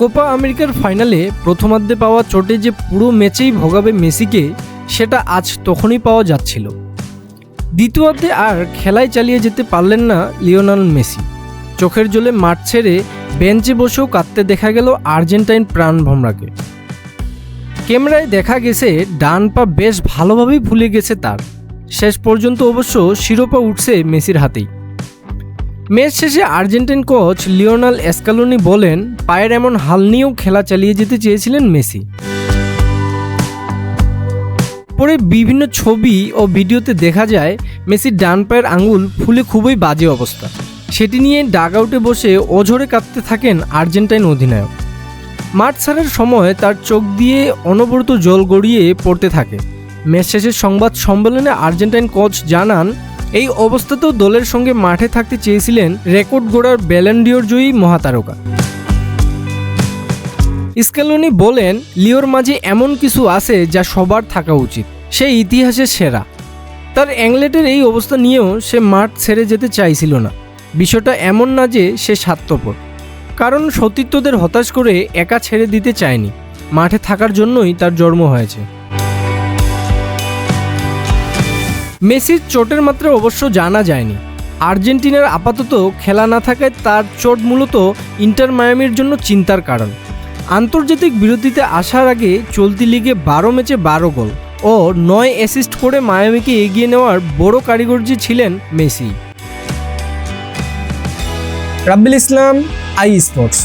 Copa আমেরিকার ফাইনালে প্রথমার্ধে পাওয়া চোটে যে পুরো ম্যাচেই ভোগাবে মেসিকে, সেটা আজ তখনই পাওয়া যাচ্ছিল। দ্বিতীয়ার্ধে আর খেলায় চালিয়ে যেতে পারলেন না লিওনাল মেসি। চোখের জলে মাঠ ছেড়ে বেঞ্চে বসেও কাঁদতে দেখা গেল আর্জেন্টাইন প্রাণ ভমরাকে। ক্যামেরায় দেখা গেছে, ডান পা বেশ ভালোভাবেই ভুলে গেছে তার। শেষ পর্যন্ত অবশ্য শিরোপা উঠছে মেসির হাতেই। ম্যাচ শেষে আর্জেন্টাইন কোচ লিওনাল এসকালোনি বলেন, পায়ের এমন হাল নিয়েও খেলা চালিয়ে যেতে চেয়েছিলেন মেসি। পরে বিভিন্ন ছবি ও ভিডিওতে দেখা যায়, মেসির ডান পায়ের আঙুল ফুলে খুবই বাজে অবস্থা। সেটি নিয়ে ডাগ আউটে বসে অঝরে কাঁদতে থাকেন আর্জেন্টাইন অধিনায়ক। মাঠ ছাড়ার সময় তার চোখ দিয়ে অনবরত জল গড়িয়ে পড়তে থাকে। ম্যাচ শেষের সংবাদ সম্মেলনে আর্জেন্টাইন কোচ জানান এই অবস্থাতেও দলের সঙ্গে মাঠে থাকতে চেয়েছিলেন রেকর্ড গড়ার ব্যালেন্ডিওর জয়ী মহাতারকা। স্কেলোনি বলেন, লিওর মাঝে এমন কিছু আছে যা সবার থাকা উচিত। সে ইতিহাসের সেরা। তার অ্যাংলেটের এই অবস্থা নিয়েও সে মাঠ ছেড়ে যেতে চাইছিল না। বিষয়টা এমন না যে সে স্বার্থপর। কারণ সতীর্থদের হতাশ করে একা ছেড়ে দিতে চায়নি। মাঠে থাকার জন্যই তার জন্ম হয়েছে। মেসির চোটের মাত্রা অবশ্য জানা যায়নি। আর্জেন্টিনার আপাতত খেলা না থাকায় তার চোট মূলত ইন্টার মায়ামির জন্য চিন্তার কারণ। আন্তর্জাতিক বিরতিতে আসার আগে চলতি লিগে বারো ম্যাচে বারো গোল ও নয় অ্যাসিস্ট করে মায়ামিকে এগিয়ে নেওয়ার বড় কারিগর যে ছিলেন মেসি। রাব্বিল ইসলাম, আই স্পোর্টস।